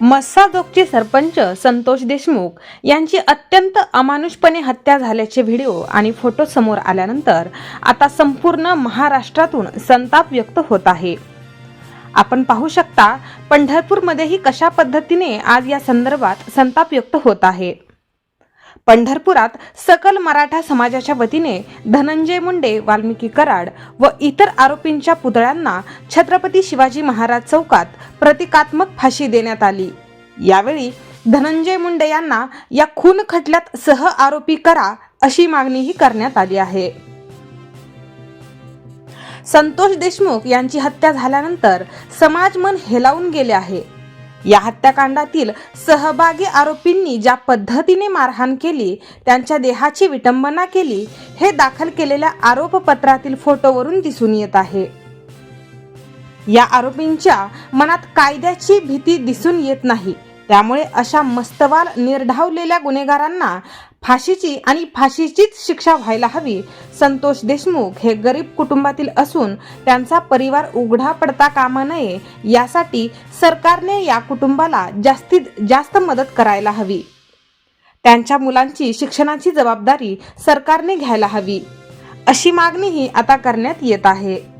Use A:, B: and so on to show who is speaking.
A: मस्साजोगचे सरपंच संतोष देशमुख यांची अत्यंत अमानुषपणे हत्या झाल्याचे व्हिडिओ आणि फोटो समोर आल्यानंतर आता संपूर्ण महाराष्ट्रातून संताप व्यक्त होत आहे. आपण पाहू शकता पंढरपूरमध्येही कशा पद्धतीने आज या संदर्भात संताप व्यक्त होत आहे. पंढरपुरात सकल मराठा समाजाच्या वतीने धनंजय मुंडे वाल्मिकी कराड व इतर आरोपींच्या पुतळ्यांना छत्रपती शिवाजी महाराज चौकात प्रतिकात्मक फाशी देण्यात आली. यावेळी धनंजय मुंडे यांना या खून खटल्यात सह आरोपी करा अशी मागणीही करण्यात आली आहे. संतोष देशमुख यांची हत्या झाल्यानंतर समाज मन हेलावून गेले आहे. या हत्याकांडातील सहभागी आरोपींनी ज्या पद्धतीने मारहाण केली त्यांच्या देहाची विटंबना केली हे दाखल केलेल्या आरोपपत्रातील फोटोवरून दिसून येत आहे. या आरोपींच्या मनात कायद्याची भीती दिसून येत नाही. त्यामुळे अशा मस्तवाल निर्ढावलेल्या गुन्हेगारांना फाशीची आणि फाशीचीच शिक्षा व्हायला हवी. संतोष देशमुख हे गरीब कुटुंबातील असून त्यांचा परिवार उघडा पडता कामा नये यासाठी सरकारने या कुटुंबाला जास्तीत जास्त मदत करायला हवी. त्यांच्या मुलांची शिक्षणाची जबाबदारी सरकारने घ्यायला हवी. अशी मागणीही आता करण्यात येत आहे.